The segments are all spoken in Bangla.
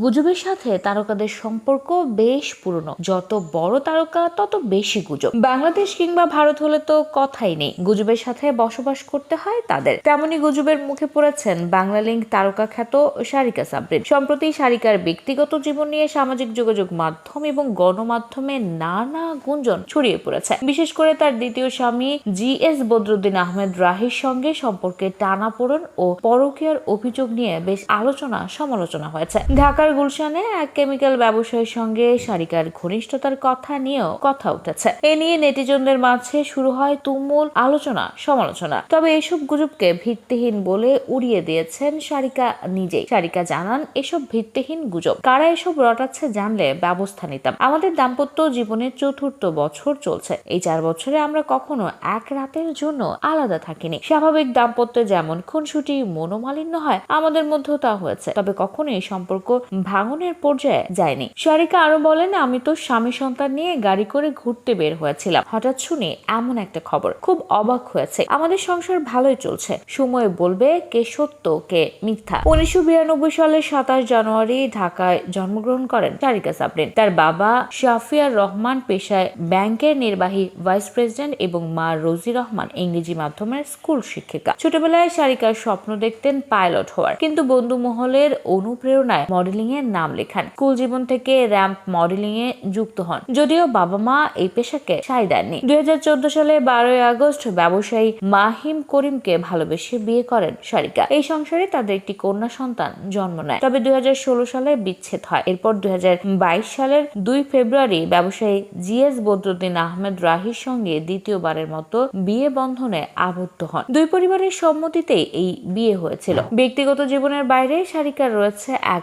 গুজবের সাথে তারকাদের সম্পর্ক বেশ পুরনো। যত বড় তারকা, তত বেশি গুজব। বাংলাদেশ কিংবা ভারত হলে তো কথাই নেই। গুজবের সাথে বসবাস করতে হয় তাদের। তেমনি গুজবের মুখে পড়েছেন বাংলা লিঙ্ক তারকা খ্যাত সারিকা সাবরিন। সম্প্রতি সারিকার ব্যক্তিগত জীবন নিয়ে সামাজিক যোগাযোগ মাধ্যম এবং গণমাধ্যমে নানা গুঞ্জন ছড়িয়ে পড়েছে। বিশেষ করে তার দ্বিতীয় স্বামী জি এস বদরুদ্দিন আহমেদ রাহির সঙ্গে সম্পর্কে টানাপোড়ন ও পরকীয়ার অভিযোগ নিয়ে বেশ আলোচনা সমালোচনা হয়েছে ঢাকার গুলশানে এক কেমিক্যাল ব্যবসায়ীর সঙ্গে সারিকার ঘনিষ্ঠতার কথা নিয়েও কথা উঠেছে। এ নিয়ে নেটিজনদের মাঝে শুরু হয় তুমুল আলোচনা, সমালোচনা। তবে এসব গুজবকে ভিত্তিহীন বলে উড়িয়ে দিয়েছেন সারিকা নিজেই। সারিকা জানান, এসব ভিত্তিহীন গুজব। কারা এসব রটাচ্ছে জানলে ব্যবস্থা নিতাম। আমাদের দাম্পত্য জীবনের চতুর্থ বছর চলছে। এই চার বছরে আমরা কখনো এক রাতের জন্য আলাদা থাকিনি। স্বাভাবিক দাম্পত্যে যেমন খুনসুটি মনোমালিন্য হয়, আমাদের মধ্যেও তা হয়েছে। তবে কখনোই সম্পর্ক ভাঙনের পর্যায়ে যায়নি। সারিকা আরও বলেন, আমি তো স্বামী সন্তান নিয়ে গাড়ি করে ঘুরতে বের হয়েছিলাম। হঠাৎ শুনে এমন একটা খবর, খুব অবাক হয়েছে। আমাদের সংসার ভালোই চলছে। সময় বলবে, কে সত্য, কে মিথ্যা? উনিশশো বিরানব্বই সালের সাতাশ জানুয়ারি ঢাকায় জন্মগ্রহণ করেন সারিকা সাবরিন। তার বাবা শাফিয়ার রহমান পেশায় ব্যাংকের নির্বাহী, ভাইস প্রেসিডেন্ট এবং মা রোজি রহমান ইংরেজি মাধ্যমের স্কুল শিক্ষিকা। ছোটবেলায় সারিকার স্বপ্ন দেখতেন পাইলট হওয়ার। কিন্তু বন্ধু মহলের অনুপ্রেরণায় মডেলিং এর নাম লেখান। স্কুল জীবন থেকে র্যাম্প মডেলিং এ যুক্ত হন। যদিও বাবা মা এই পেশাকে সাই দেননি। দুই সালে বারোই আগস্ট ব্যবসায়ী মাহিম করিমকে ভালোবেসে বিয়ে করেন সারিকা। এই সংসারে তাদের একটি কন্যা সন্তান জন্ম নেয়। তবে দুই সালে বিচ্ছেদ হয়। এরপর দুই হাজার বাইশ সালের দুই ফেব্রুয়ারি ব্যবসায়ী জিএস বদরুদ্দিন আহমেদ রাহির সঙ্গে দ্বিতীয়বারের মতো বিয়ে বন্ধনে আবদ্ধ হন। দুই পরিবারের সম্মতিতেই এই বিয়ে হয়েছিল। ব্যক্তিগত জীবনের বাইরে সারিকার রয়েছে এক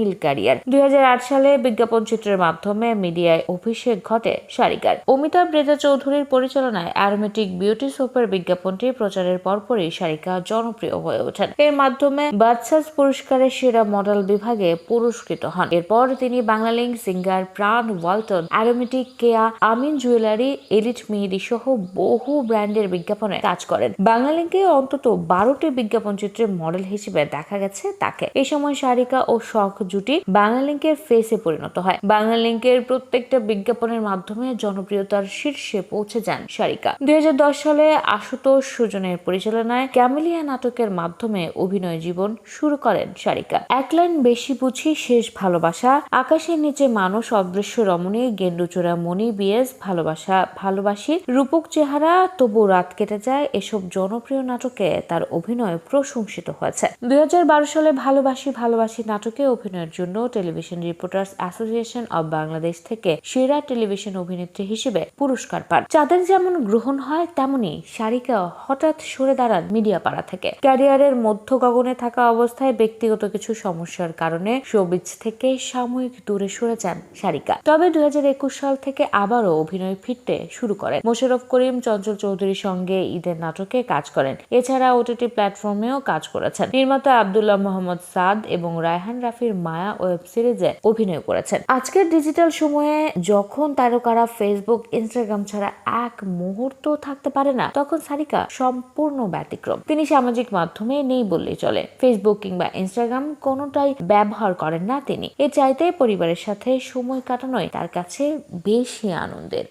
বর্ণিল ক্যারিয়ার। দুই হাজার আট সালে বিজ্ঞাপন চিত্রের মাধ্যমে মিডিয়ায় অভিষেক ঘটে সারিকার অমিতাভ রেজা চৌধুরীর পরিচালনায় অ্যারোমেটিক বিউটি সোপের বিজ্ঞাপনটি প্রচারের পরপরই সারিকা জনপ্রিয় হয়ে ওঠেন। এর মাধ্যমে বাদশাস পুরস্কারের সেরা মডেল বিভাগে পুরস্কৃত হন। এরপর তিনি Banglalink Singer Pran Walton, Aromatic Keya, Amin jewellery, Elite Mehedi সহ বহু ব্র্যান্ডের বিজ্ঞাপনে কাজ করেন। বাংলালিংকে অন্তত বারোটি বিজ্ঞাপন চিত্রে মডেল হিসেবে দেখা গেছে তাকে। এই সময় সারিকা ও শখ জুটি বাংলালিংকের ফেসে পরিণত হয়। বাংলালিংকের প্রত্যেকটা বিজ্ঞাপনের মাধ্যমে জনপ্রিয়তার শীর্ষে পৌঁছে যান সারিকা। দুই হাজার দশ সালে আশুতোষ সুজনের পরিচালনায় ক্যামেলিয়া নাটকের মাধ্যমে অভিনয় জীবন শুরু করেন সারিকা। এক লাইন বেশি বুঝি, শেষ ভালোবাসা। আকাশের নিচে মানুষ অদৃশ্য রমণী গেন্ডুচোরা মণি, বিএস, ভালোবাসা, ভালোবাসি। রূপক চেহারা তবু রাত কেটে যায়, এসব জনপ্রিয় নাটকে তার অভিনয় প্রশংসিত হয়েছে। দুই হাজার বারো সালে ভালোবাসি ভালোবাসি নাটকে অভিনয়ের জন্য television reporters association of Bangladesh থেকে সেরা টেলিভিশন অভিনেত্রী হিসেবে পুরস্কার পান। যাদের যেমন গ্রহণ হয় তেমনি সারিকা হঠাৎ সরে দাঁড়ান মিডিয়া পাড়া থেকে। ক্যারিয়ারের মধ্য গগনে থাকা অবস্থায় ব্যক্তিগত কিছু সমস্যার কারণে শোবিজ থেকে সাময়িক দূরে সরে যান সারিকা। তবে দুই হাজার একুশ সাল থেকে আবারও অভিনয় ফিরতে শুরু করেন। মোশারফ করিম, চঞ্চল চৌধুরীর সঙ্গে ঈদের নাটকে কাজ করেন। এছাড়া ওটিটি প্ল্যাটফর্মেও কাজ করেছেন। নির্মাতা আব্দুল্লাহ মোহাম্মদ সাদ এবং রায়হান রাফির মায়া ওয়েব সিরিজে অভিনয় করেছেন। আজকের ডিজিটাল সময়ে যখন তারকারা ফেসবুক ইনস্টাগ্রাম ছাড়া এক মুহূর্ত থাকতে পারে না, তখন সারিকা সম্পূর্ণ ব্যতিক্রম। তিনি সামাজিক মাধ্যমে নেই বললেই চলে। ফেসবুক কিংবা ইনস্টাগ্রাম কোনোটাই ব্যবহার করেন না তিনি। এ চাইতে পরিবারের সাথে সময় কাটানোই তার কাছে বেশি আনন্দের।